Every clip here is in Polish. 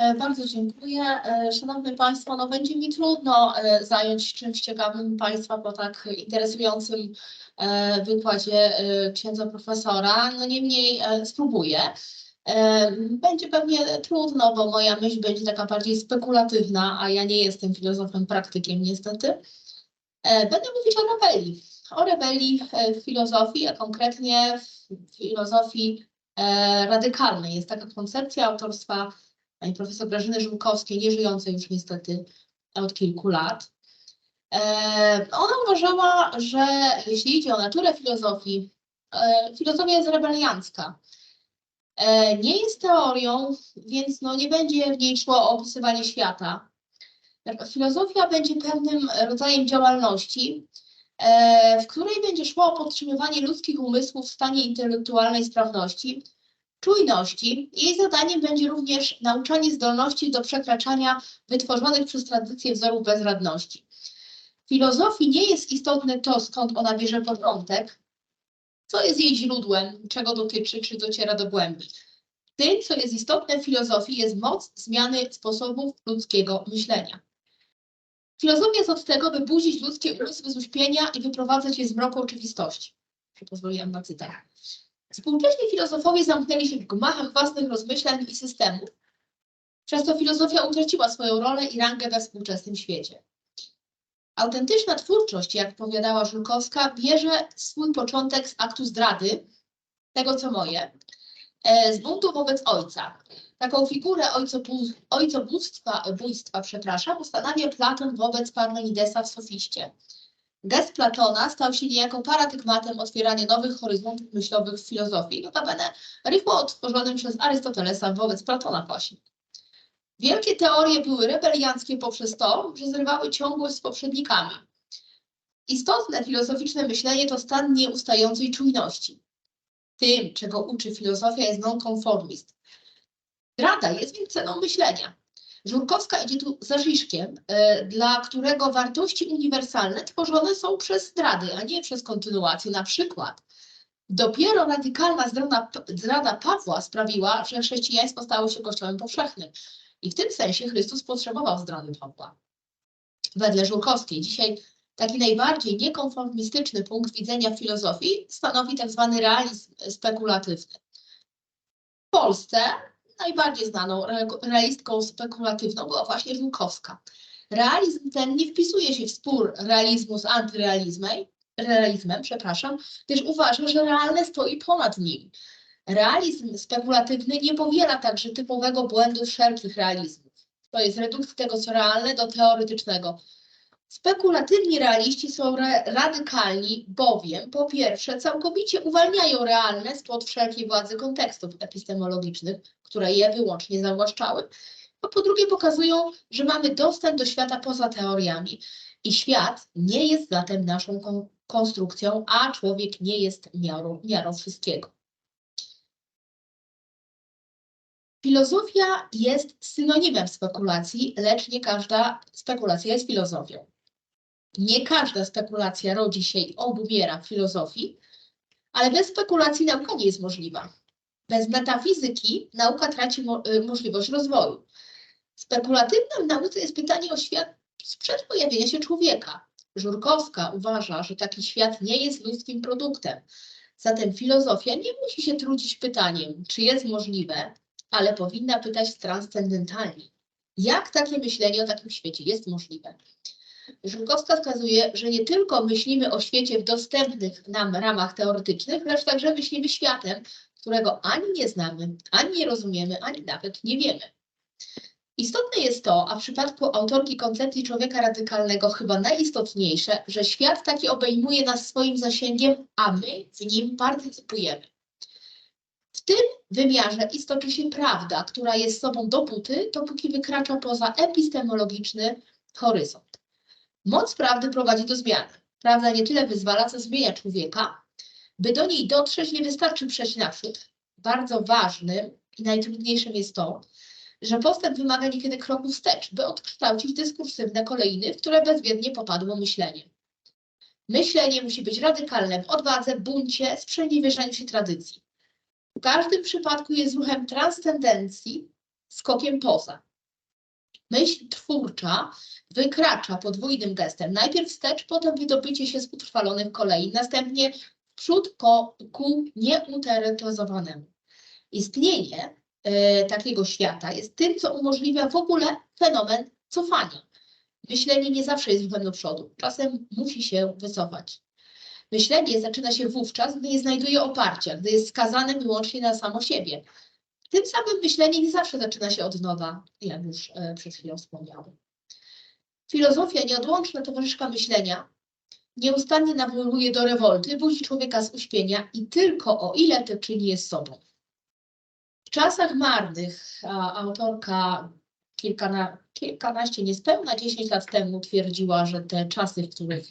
E, Bardzo dziękuję. E, Szanowni Państwo, no będzie mi trudno e, zająć czymś ciekawym Państwa po tak interesującym wykładzie księdza profesora. No niemniej spróbuję. Będzie pewnie trudno, bo moja myśl będzie taka bardziej spekulatywna, a ja nie jestem filozofem, praktykiem niestety. Będę mówić o rebelii. O rebelii w filozofii, a konkretnie w filozofii radykalnej. Jest taka koncepcja autorstwa pani profesor Grażyny Żółkowskiej, nieżyjącej już niestety od kilku lat. E, Ona uważała, że jeśli idzie o naturę filozofii, e, filozofia jest rebeliancka. E, Nie jest teorią, więc no nie będzie w niej szło o opisywanie świata. Filozofia będzie pewnym rodzajem działalności, w której będzie szło o podtrzymywanie ludzkich umysłów w stanie intelektualnej sprawności, czujności. Jej zadaniem będzie również nauczanie zdolności do przekraczania wytworzonych przez tradycję wzorów bezradności. W filozofii nie jest istotne to, skąd ona bierze początek, co jest jej źródłem, czego dotyczy, czy dociera do głębi. Tym, co jest istotne w filozofii, jest moc zmiany sposobów ludzkiego myślenia. Filozofia jest od tego, by budzić ludzkie umysły z uśpienia i wyprowadzać je z mroku oczywistości. Pozwoliłam na cytat. Współcześni filozofowie zamknęli się w gmachach własnych rozmyślań i systemów. Przez to filozofia utraciła swoją rolę i rangę we współczesnym świecie. Autentyczna twórczość, jak powiadała Żulkowska, bierze swój początek z aktu zdrady, tego co moje, e, z buntu wobec ojca. Taką figurę ojcobóstwa, bójstwa, przepraszam, ustanawia Platon wobec Parmenidesa w Sofiście. Gest Platona stał się niejako paradygmatem otwierania nowych horyzontów myślowych w filozofii, notabene rychło odtworzonym przez Arystotelesa wobec Platona właśnie. Wielkie teorie były rebelianckie poprzez to, że zrywały ciągłość z poprzednikami. Istotne filozoficzne myślenie to stan nieustającej czujności. Tym, czego uczy filozofia, jest nonkonformizm. Rada jest więc ceną myślenia. Żurkowska idzie tu za Żiszkiem, e, dla którego wartości uniwersalne tworzone są przez zdrady, a nie przez kontynuację. Na przykład dopiero radykalna zdrada, zdrada Pawła sprawiła, że chrześcijaństwo stało się kościołem powszechnym. I w tym sensie Chrystus potrzebował zdrady Pawła. Wedle Żurkowskiej dzisiaj taki najbardziej niekonformistyczny punkt widzenia w filozofii stanowi tak zwany realizm spekulatywny. W Polsce najbardziej znaną re- realistką spekulatywną była właśnie Żółkowska. Realizm ten nie wpisuje się w spór realizmu z antyrealizmem, realizmem, przepraszam, gdyż uważa, że realne stoi ponad nim. Realizm spekulatywny nie powiela także typowego błędu wszelkich realizmów. To jest redukcja tego, co realne, do teoretycznego. Spekulatywni realiści są radykalni, bowiem po pierwsze całkowicie uwalniają realne spod wszelkiej władzy kontekstów epistemologicznych, które je wyłącznie zawłaszczały, a po drugie pokazują, że mamy dostęp do świata poza teoriami i świat nie jest zatem naszą kon konstrukcją, a człowiek nie jest miarą, miarą wszystkiego. Filozofia jest synonimem spekulacji, lecz nie każda spekulacja jest filozofią. Nie każda spekulacja rodzi się i obumiera w filozofii, ale bez spekulacji nauka nie jest możliwa. Bez metafizyki nauka traci mo y, możliwość rozwoju. Spekulatywne w nauce jest pytanie o świat sprzed pojawienia się człowieka. Żurkowska uważa, że taki świat nie jest ludzkim produktem. Zatem filozofia nie musi się trudzić pytaniem, czy jest możliwe, ale powinna pytać transcendentalnie. Jak takie myślenie o takim świecie jest możliwe? Żurkowska wskazuje, że nie tylko myślimy o świecie w dostępnych nam ramach teoretycznych, lecz także myślimy światem, którego ani nie znamy, ani nie rozumiemy, ani nawet nie wiemy. Istotne jest to, a w przypadku autorki koncepcji człowieka radykalnego chyba najistotniejsze, że świat taki obejmuje nas swoim zasięgiem, a my w nim partycypujemy. W tym wymiarze istoczy się prawda, która jest sobą dopóty, dopóki wykracza poza epistemologiczny horyzont. Moc prawdy prowadzi do zmiany. Prawda nie tyle wyzwala, co zmienia człowieka. By do niej dotrzeć, nie wystarczy przejść naprzód. Bardzo ważnym i najtrudniejszym jest to, że postęp wymaga niekiedy kroku wstecz, by odkształcić dyskursywne kolejny, w które bezwiednie popadło myślenie. Myślenie musi być radykalne w odwadze, buncie, sprzeniewierzeniu się tradycji. W każdym przypadku jest ruchem transcendencji, skokiem poza. Myśl twórcza wykracza podwójnym gestem. Najpierw wstecz, potem wydobycie się z utrwalonych kolei, następnie przód ko, ku nieuterytozowanemu. Istnienie e, takiego świata jest tym, co umożliwia w ogóle fenomen cofania. Myślenie nie zawsze jest ruchem do przodu, czasem musi się wycofać. Myślenie zaczyna się wówczas, gdy nie znajduje oparcia, gdy jest skazane wyłącznie na samo siebie. Tym samym myślenie nie zawsze zaczyna się od nowa, jak już e, przed chwilą wspomniałam. Filozofia, nieodłączna towarzyszka myślenia, nieustannie nawołuje do rewolty, budzi człowieka z uśpienia i tylko o ile to czyni jest sobą. W czasach marnych autorka kilkana, kilkanaście, niespełna 10 lat temu twierdziła, że te czasy, w których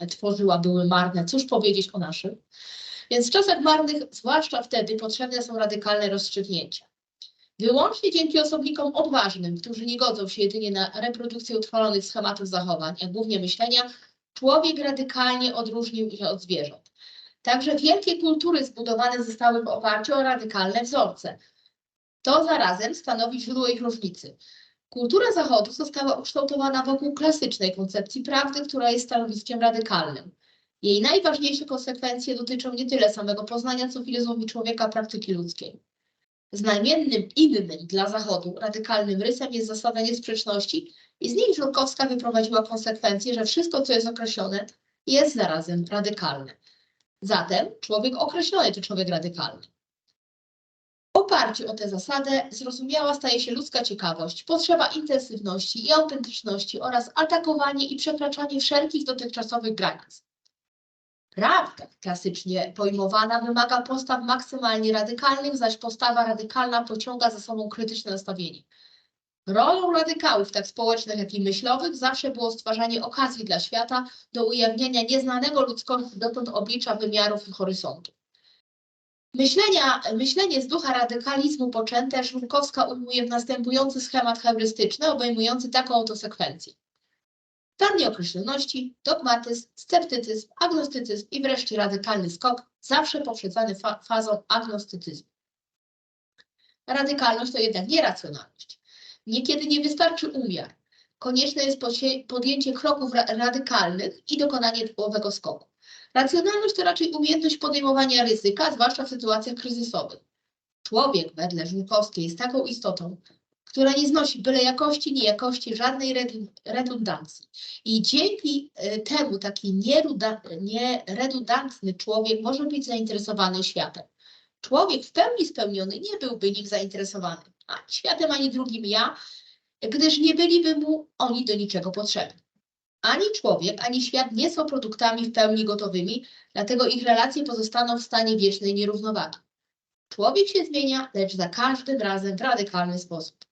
y, tworzyła, były marne. Cóż powiedzieć o naszych? Więc w czasach marnych, zwłaszcza wtedy, potrzebne są radykalne rozstrzygnięcia. Wyłącznie dzięki osobnikom odważnym, którzy nie godzą się jedynie na reprodukcję utrwalonych schematów zachowań, a głównie myślenia, człowiek radykalnie odróżnił się od zwierząt. Także wielkie kultury zbudowane zostały w oparciu o radykalne wzorce. To zarazem stanowi źródło ich różnicy. Kultura Zachodu została ukształtowana wokół klasycznej koncepcji prawdy, która jest stanowiskiem radykalnym. Jej najważniejsze konsekwencje dotyczą nie tyle samego poznania, co filozofii człowieka, praktyki ludzkiej. Znamiennym innym dla Zachodu radykalnym rysem jest zasada niesprzeczności i z niej Żurkowska wyprowadziła konsekwencję, że wszystko, co jest określone, jest zarazem radykalne. Zatem człowiek określony to człowiek radykalny. W oparciu o tę zasadę zrozumiała staje się ludzka ciekawość, potrzeba intensywności i autentyczności oraz atakowanie i przekraczanie wszelkich dotychczasowych granic. Prawda klasycznie pojmowana wymaga postaw maksymalnie radykalnych, zaś postawa radykalna pociąga za sobą krytyczne nastawienie. Rolą radykałów, tak społecznych, jak i myślowych, zawsze było stwarzanie okazji dla świata do ujawnienia nieznanego ludzkości dotąd oblicza wymiarów i horyzontów. Myślenia, myślenie z ducha radykalizmu poczęte Żurkowska ujmuje w następujący schemat heurystyczny, obejmujący taką oto sekwencję. Stan nieokreśloności, dogmatyzm, sceptycyzm, agnostycyzm i wreszcie radykalny skok, zawsze poprzedzany fa fazą agnostycyzmu. Radykalność to jednak nie racjonalność. Niekiedy nie wystarczy umiar. Konieczne jest podjęcie kroków ra radykalnych i dokonanie typowego skoku. Racjonalność to raczej umiejętność podejmowania ryzyka, zwłaszcza w sytuacjach kryzysowych. Człowiek, wedle Żółkowskiej, jest taką istotą, która nie znosi byle jakości, niejakości, żadnej redundancji. I dzięki e, temu taki nieredundantny człowiek może być zainteresowany światem. Człowiek w pełni spełniony nie byłby nim zainteresowany ani światem, ani drugim ja, gdyż nie byliby mu oni do niczego potrzebni. Ani człowiek, ani świat nie są produktami w pełni gotowymi, dlatego ich relacje pozostaną w stanie wiecznej nierównowagi. Człowiek się zmienia, lecz za każdym razem w radykalny sposób.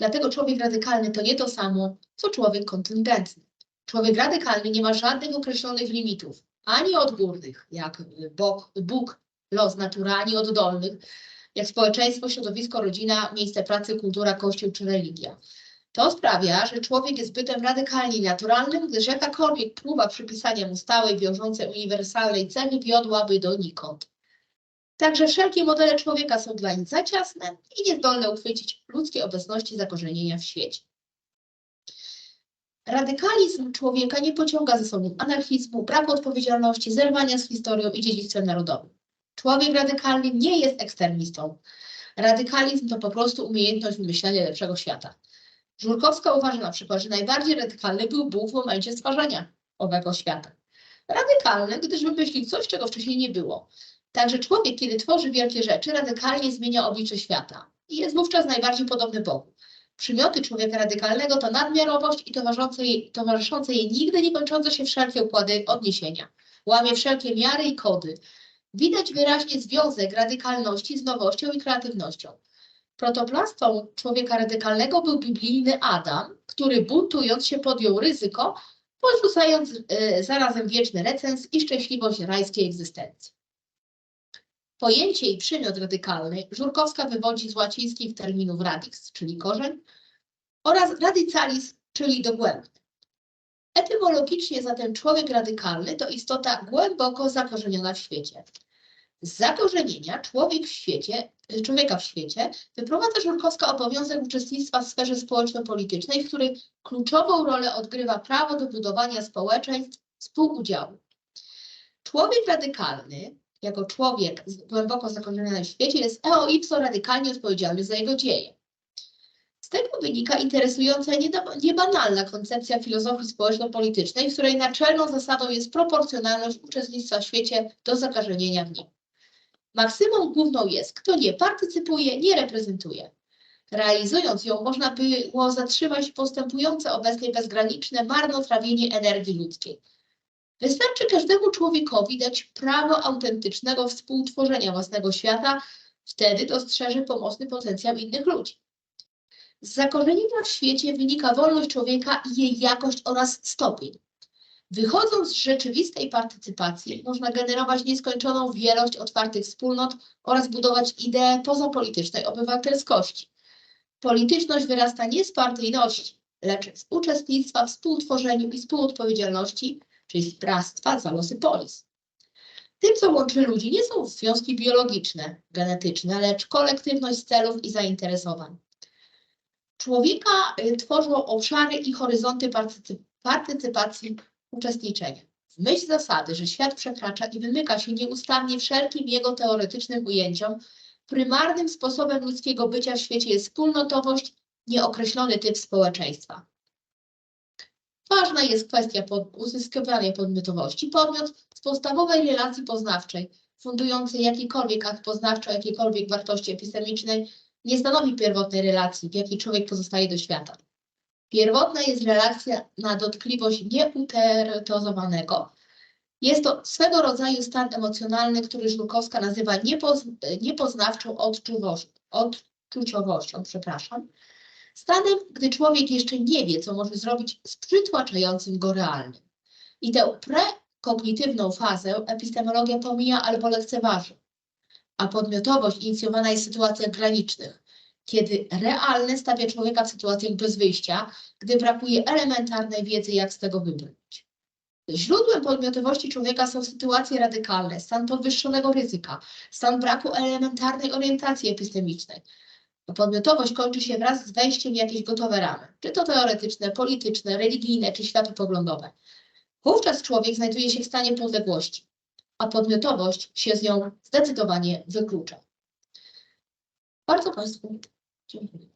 Dlatego człowiek radykalny to nie to samo, co człowiek kontyngentny. Człowiek radykalny nie ma żadnych określonych limitów, ani odgórnych, jak Bóg, Bóg los, natura, ani oddolnych, jak społeczeństwo, środowisko, rodzina, miejsce pracy, kultura, kościół czy religia. To sprawia, że człowiek jest bytem radykalnie naturalnym, gdyż jakakolwiek próba przypisania mu stałej, wiążącej, uniwersalnej ceny wiodłaby donikąd. Także wszelkie modele człowieka są dla nich za ciasne i niezdolne uchwycić ludzkiej obecności zakorzenienia w świecie. Radykalizm człowieka nie pociąga ze sobą anarchizmu, braku odpowiedzialności, zerwania z historią i dziedzictwem narodowym. Człowiek radykalny nie jest ekstremistą. Radykalizm to po prostu umiejętność wymyślenia lepszego świata. Żurkowska uważa na przykład, że najbardziej radykalny był Bóg w momencie stwarzania owego świata. Radykalny, gdyż wymyślił coś, czego wcześniej nie było. Także człowiek, kiedy tworzy wielkie rzeczy, radykalnie zmienia oblicze świata i jest wówczas najbardziej podobny Bogu. Przymioty człowieka radykalnego to nadmiarowość i towarzyszące jej, towarzyszące jej nigdy nie kończące się wszelkie układy odniesienia. Łamie wszelkie miary i kody. Widać wyraźnie związek radykalności z nowością i kreatywnością. Protoplastą człowieka radykalnego był biblijny Adam, który buntując się podjął ryzyko, porzucając y, zarazem wieczny recens i szczęśliwość rajskiej egzystencji. Pojęcie i przymiot radykalny Żurkowska wywodzi z łacińskich terminów radix, czyli korzeń, oraz radicalis, czyli dogłębny. Etymologicznie zatem człowiek radykalny to istota głęboko zakorzeniona w świecie. Z zakorzenienia człowiek w świecie, człowieka w świecie wyprowadza Żurkowska obowiązek uczestnictwa w sferze społeczno-politycznej, w której kluczową rolę odgrywa prawo do budowania społeczeństw współudziału. Człowiek radykalny, jako człowiek głęboko zakorzeniony w świecie, jest eo ipso radykalnie odpowiedzialny za jego dzieje. Z tego wynika interesująca niebanalna koncepcja filozofii społeczno-politycznej, w której naczelną zasadą jest proporcjonalność uczestnictwa w świecie do zakorzenienia w nim. Maksymą główną jest, kto nie partycypuje, nie reprezentuje. Realizując ją, można było zatrzymać postępujące obecnie bezgraniczne marnotrawienie energii ludzkiej. Wystarczy każdemu człowiekowi dać prawo autentycznego współtworzenia własnego świata, wtedy dostrzeże pomocny potencjał innych ludzi. Z zakorzenienia w świecie wynika wolność człowieka i jej jakość oraz stopień. Wychodząc z rzeczywistej partycypacji, można generować nieskończoną wielość otwartych wspólnot oraz budować ideę pozapolitycznej obywatelskości. Polityczność wyrasta nie z partyjności, lecz z uczestnictwa w współtworzeniu i współodpowiedzialności, czyli z bractwa za losy polis. Tym, co łączy ludzi, nie są związki biologiczne, genetyczne, lecz kolektywność celów i zainteresowań. Człowieka y, tworzą obszary i horyzonty partycy- partycypacji uczestniczenia. W myśl zasady, że świat przekracza i wymyka się nieustannie wszelkim jego teoretycznym ujęciom, prymarnym sposobem ludzkiego bycia w świecie jest wspólnotowość, nieokreślony typ społeczeństwa. Ważna jest kwestia pod, uzyskiwania podmiotowości. Podmiot z podstawowej relacji poznawczej, fundującej jakikolwiek akt poznawczy o jakiejkolwiek wartości epistemicznej, nie stanowi pierwotnej relacji, w jakiej człowiek pozostaje do świata. Pierwotna jest relacja na dotkliwość nieuterytozowanego. Jest to swego rodzaju stan emocjonalny, który Żurkowska nazywa niepoz, niepoznawczą odczuwością, odczuciowością, przepraszam. Stanem, gdy człowiek jeszcze nie wie, co może zrobić z przytłaczającym go realnym. I tę prekognitywną fazę epistemologia pomija albo lekceważy. A podmiotowość inicjowana jest w sytuacjach granicznych, kiedy realne stawia człowieka w sytuacjach bez wyjścia, gdy brakuje elementarnej wiedzy, jak z tego wybrnąć. Źródłem podmiotowości człowieka są sytuacje radykalne, stan podwyższonego ryzyka, stan braku elementarnej orientacji epistemicznej. Podmiotowość kończy się wraz z wejściem w jakieś gotowe ramy, czy to teoretyczne, polityczne, religijne, czy światopoglądowe. Wówczas człowiek znajduje się w stanie podległości, a podmiotowość się z nią zdecydowanie wyklucza. Bardzo Państwu dziękuję.